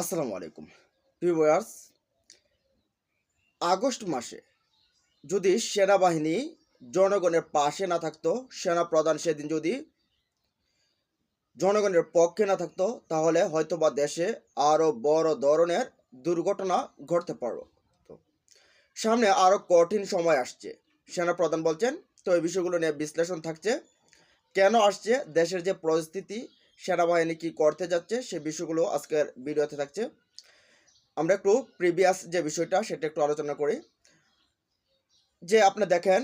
আসসালামু আলাইকুম। Viewers, August মাসে যদি সেনাবাহিনী জনগণের পাশে না থাকতো সেনা প্রধান সেদিন যদি জনগণের পক্ষে না থাকতো, তাহলে হয়তোবা দেশে আরও বড় ধরনের দুর্ঘটনা ঘটতে পারত। সামনে আরও কঠিন সময় আসছে। সেনা প্রধান বলছেন, তো এই বিষয়গুলো নিয়ে বিশ্লেষণ থাকছে। কেন আসছে? দেশের যে পরিস্থিতি সেনাবাহিনী কি করতে যাচ্ছে সে বিষয়গুলো আজকের ভিডিওতে থাকছে। আমরা একটু প্রিভিয়াস যে বিষয়টা সেটা একটু আলোচনা করি। যে আপনি দেখেন,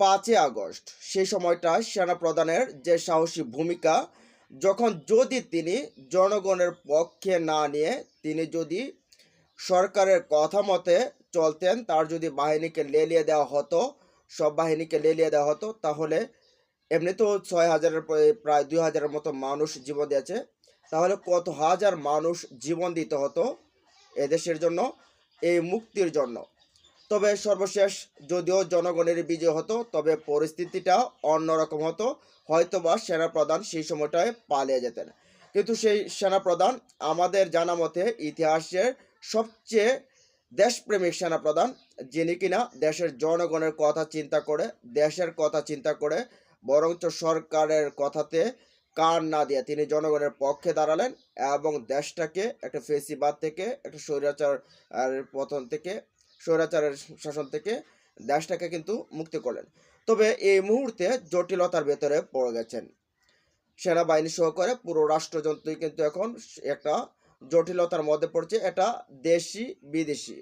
পাঁচই আগস্ট সেই সময়টায় সেনা প্রধানের যে সাহসী ভূমিকা, যখন যদি তিনি জনগণের পক্ষে না নিয়ে তিনি যদি সরকারের কথা মতে চলতেন, তার যদি বাহিনীকে লেলিয়ে দেওয়া হতো, সব বাহিনীকে লেলিয়ে দেওয়া হতো, তাহলে এমনিতেও ছয় হাজারের প্রায়- প্রায় দুই হাজারের মতো মানুষ জীবন দিয়েছে। তাহলে কত হাজার মানুষ জীবন দিতে হতো এদেশের জন্য, এই মুক্তির জন্য? তবে সর্বশেষ যদিও জনগণের বিজয় হতো, তবে পরিস্থিতিটা অন্যরকম হতো। হয়তোবা সেনাপ্রধান সেই সময়টায় পালিয়ে যেতেন। কিন্তু সেই সেনাপ্রধান আমাদের জানা মতে ইতিহাসের সবচেয়ে দেশপ্রেমিক সেনাপ্রধান, যিনি কিনা দেশের জনগণের কথা চিন্তা করে, দেশের কথা চিন্তা করে বরঞ্চ সরকারের কথাতে কান না দিয়ে তিনি জনগণের পক্ষে দাঁড়ালেন এবং দেশটাকে একটা ফেসিবাদ থেকে, একটা স্বৈরাচার পতন থেকে, স্বৈরাচারের শাসন থেকে দেশটাকে কিন্তু মুক্তি করলেন। তবে এই মুহূর্তে জটিলতার ভেতরে পড়ে গেছেন। সেনাবাহিনী সহকারে পুরো রাষ্ট্রযন্ত্রই কিন্তু এখন একটা জটিলতার মধ্যে পড়ছে। এটা দেশি বিদেশি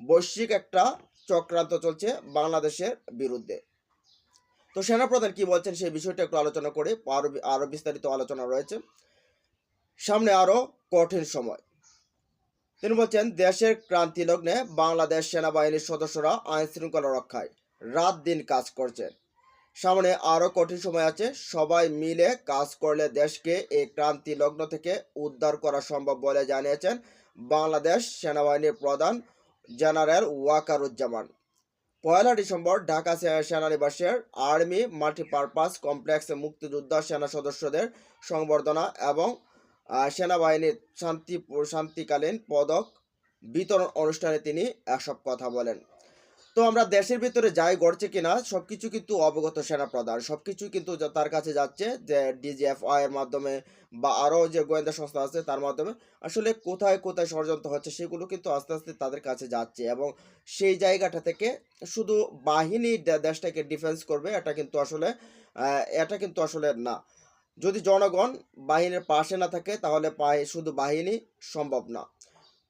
বৈশ্বিক একটা চক্রান্ত চলছে বাংলাদেশের বিরুদ্ধে। তো সেনাপ্রধান কি বলছেন সেই বিষয়টা একটু আলোচনা করে, আরও আরও বিস্তারিত আলোচনা রয়েছে। সামনে আরও কঠিন সময়। তিনি বলছেন, দেশের ক্রান্তি লগ্নে বাংলাদেশ সেনাবাহিনীর সদস্যরা আইন শৃঙ্খলা রক্ষায় রাত দিন কাজ করছেন। সামনে আরও কঠিন সময় আছে, সবাই মিলে কাজ করলে দেশকে এই ক্রান্তি লগ্ন থেকে উদ্ধার করা সম্ভব বলে জানিয়েছেন বাংলাদেশ সেনাবাহিনীর প্রধান জেনারেল ওয়াকারুজ্জামান। পয়লা ডিসেম্বর ঢাকা সেনানিবাসের আর্মি মাল্টিপারপাস কমপ্লেক্সে মুক্তিযোদ্ধা সেনা সদস্যদের সংবর্ধনা এবং সেনাবাহিনীর শান্তি শান্তিকালীন পদক বিতরণ অনুষ্ঠানে তিনি এসব কথা বলেন। তো আমরা দেশের ভিতরে যাই ঘটছে কিনা, সবকিছু কিন্তু অবগত সেনা প্রধান সবকিছু কিন্তু তার কাছে যাচ্ছে যে ডিজিএফআই এর মাধ্যমে বা আরও যে গোয়েন্দা সংস্থা আছে তার মাধ্যমে আসলে কোথায় কোথায় ষড়যন্ত্র হচ্ছে সেগুলো কিন্তু আস্তে আস্তে তাদের কাছে যাচ্ছে এবং সেই জায়গাটা থেকে শুধু বাহিনী দেশটাকে ডিফেন্স করবে, এটা কিন্তু আসলে এটা কিন্তু আসলে না। যদি জনগণ বাহিনীর পাশে না থাকে তাহলে শুধু বাহিনী সম্ভব না।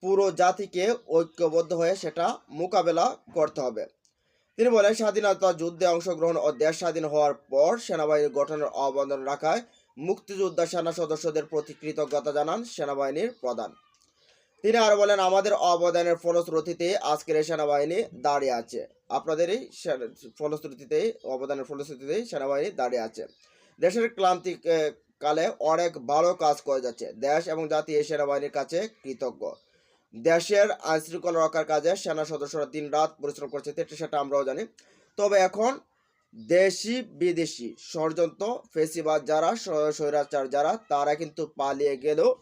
পুরো জাতিকে ঐক্যবদ্ধ হয়ে সেটা মোকাবেলা করতে হবে। তিনি বলেন, স্বাধীনতা যুদ্ধে অংশগ্রহণ ও দেশ স্বাধীন হওয়ার পর সেনাবাহিনী গঠনের অবদান রাখায় মুক্তিযোদ্ধা সেনা সদস্যদের প্রতি কৃতজ্ঞতা জানান সেনাবাহিনীর প্রধান। তিনি আরও বলেন, আমাদের অবদানের ফলশ্রুতিতে আজকের সেনাবাহিনী দাঁড়িয়ে আছে। আপনাদেরই ফলশ্রুতিতেই অবদানের ফলশ্রুতিতেই সেনাবাহিনী দাঁড়িয়ে আছে। দেশের ক্লান্তি কালে অনেক ভালো কাজ করে যাচ্ছে। দেশ এবং জাতি এই সেনাবাহিনীর কাছে কৃতজ্ঞ। দেশের আইন শৃঙ্খলা রক্ষার কাজে সেনা সদস্যরা দিন রাত পরিশ্রম করছে সেটা আমরাও জানি। তবে এখন দেশি, বিদেশি ষড়যন্ত্র, ফেসিবাদ যারা, স্ব- স্বৈরাচার যারা, তারা কিন্তু পালিয়ে গেলেও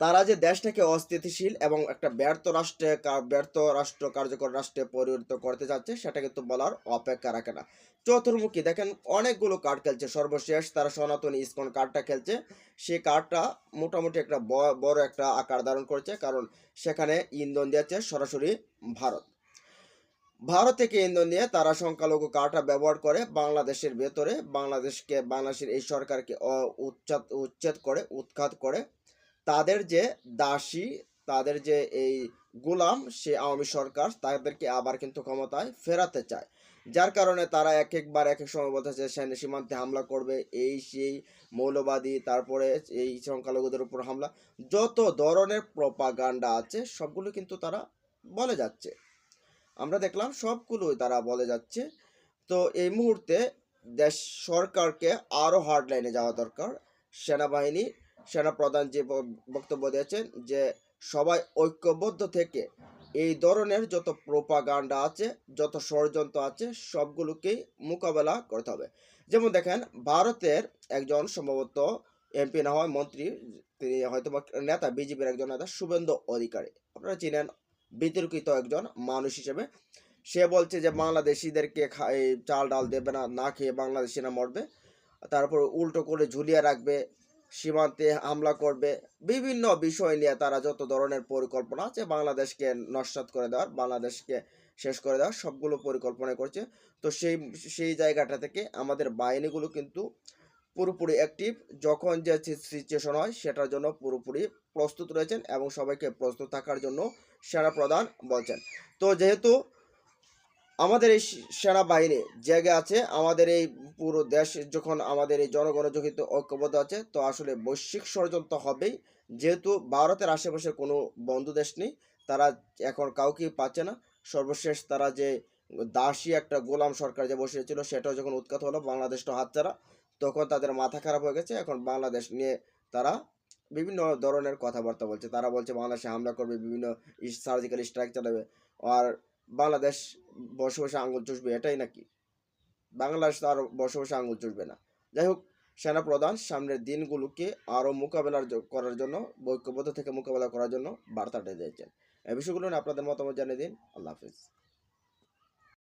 তারা যে দেশটাকে অস্থিতিশীল এবং একটা ব্যর্থ রাষ্ট্রে ব্যর্থ রাষ্ট্র কার্যকর রাষ্ট্রে পরিণত করতে চাচ্ছে সেটা কিন্তু বলার অপেক্ষা রাখে না। চতুর্মুখী, দেখেন অনেকগুলো কার্ড খেলছে, সর্বশেষ তারা সনাতনী ইসকন কার্ডটা খেলছে। সেই কার্ডটা মোটামুটি একটা বড় একটা আকার ধারণ করেছে, কারণ সেখানে ইন্ধন দিয়েছে সরাসরি ভারত। ভারত থেকে ইন্ধন নিয়ে তারা সংখ্যালঘু কার্ডটা ব্যবহার করে বাংলাদেশের ভেতরে, বাংলাদেশকে, বাংলাদেশের এই সরকারকে উচ্ছেদ উচ্ছেদ করে, উৎখাত করে তাদের যে দাসী, তাদের যে এই গোলাম, সে আওয়ামী সরকার, তাদেরকে আবার কিন্তু ক্ষমতায় ফেরাতে চায়। যার কারণে তারা এক একবার, এক এক সময় বলতেছে সেনা সীমান্তে হামলা করবে। এই সেই মৌলবাদী, তারপরে এই সংখ্যালঘুদের উপর হামলা। যত ধরনের প্রপাগান্ডা আছে, সবগুলো কিন্তু তারা বলে যাচ্ছে। আমরা দেখলাম সবগুলোই তারা বলে যাচ্ছে। তো এই মুহূর্তে দেশ সরকারকে আরও হার্ড লাইনে যাওয়া দরকার। সেনাবাহিনী সেনাপ্রধান যে বক্তব্য দিয়েছেন যে সবাই ঐক্যবদ্ধ থেকে এই ধরনের যত প্রোপাগান্ডা আছে, যত ষড়যন্ত্র আছে, সবগুলোকেই মোকাবেলা করতে হবে। যেমন দেখেন, ভারতের একজন সম্ভবত এমপি না হয় মন্ত্রী, তিনি হয়তো নেতা, বিজেপির একজন নেতা, শুভেন্দু অধিকারী। আপনারা চিনেন, বিতর্কিত একজন মানুষ হিসেবে। সে বলছে যে বাংলাদেশিদেরকে খা- এই চাল ডাল দেবে না না খেয়ে বাংলাদেশিরা মরবে। তারপর উল্টো করে ঝুলিয়ে রাখবে। সীমান্তে হামলা করবে। বিভিন্ন বিষয় নিয়ে তারা যত ধরনের পরিকল্পনা আছে বাংলাদেশকে নস্বাত করে দেওয়ার, বাংলাদেশকে শেষ করে দেওয়ার সবগুলো পরিকল্পনা করছে। তো সেই সেই জায়গাটা থেকে আমাদের বাহিনীগুলো কিন্তু পুরোপুরি অ্যাক্টিভ যখন যে সিচুয়েশন হয় সেটার জন্য পুরোপুরি প্রস্তুত রয়েছেন এবং সবাইকে প্রস্তুত থাকার জন্য সেনা প্রধান বলছেন। তো যেহেতু আমাদের এই সেনাবাহিনী জেগে আছে। আমাদের এই পুরো দেশ যখন আমাদের এই জনগণ যখন ঐক্যবদ্ধ আছে, তো আসলে বৈশ্বিক ষড়যন্ত্র হবেই। যেহেতু ভারতের আশেপাশে কোনো বন্ধু দেশ নেই, তারা এখন কাউকেই পাচ্ছে না। সর্বশেষ তারা যে দাসী একটা গোলাম সরকার যে বসেছিল সেটাও যখন উৎখাত হলো বাংলাদেশটা হাতছাড়া, তখন তাদের মাথা খারাপ হয়ে গেছে। এখন বাংলাদেশ নিয়ে তারা বিভিন্ন ধরনের কথাবার্তা বলছে। তারা বলছে, বাংলাদেশে হামলা করবে, বিভিন্ন সার্জিক্যাল স্ট্রাইক চালাবে। আর বাংলাদেশ বসে বসে আঙুল চুষবে এটাই নাকি? বাংলাদেশ তো আর বসে বসে আঙুল চুষবে না। যাই হোক, সেনাপ্রধান সামনের দিনগুলোকে আরও মোকাবেলার করার জন্য, ঐক্যবদ্ধ থেকে মোকাবেলা করার জন্য বার্তাটা দিয়েছেন। এই বিষয়গুলো নিয়ে আপনাদের মতামত জানিয়ে দিন। আল্লাহ হাফিজ।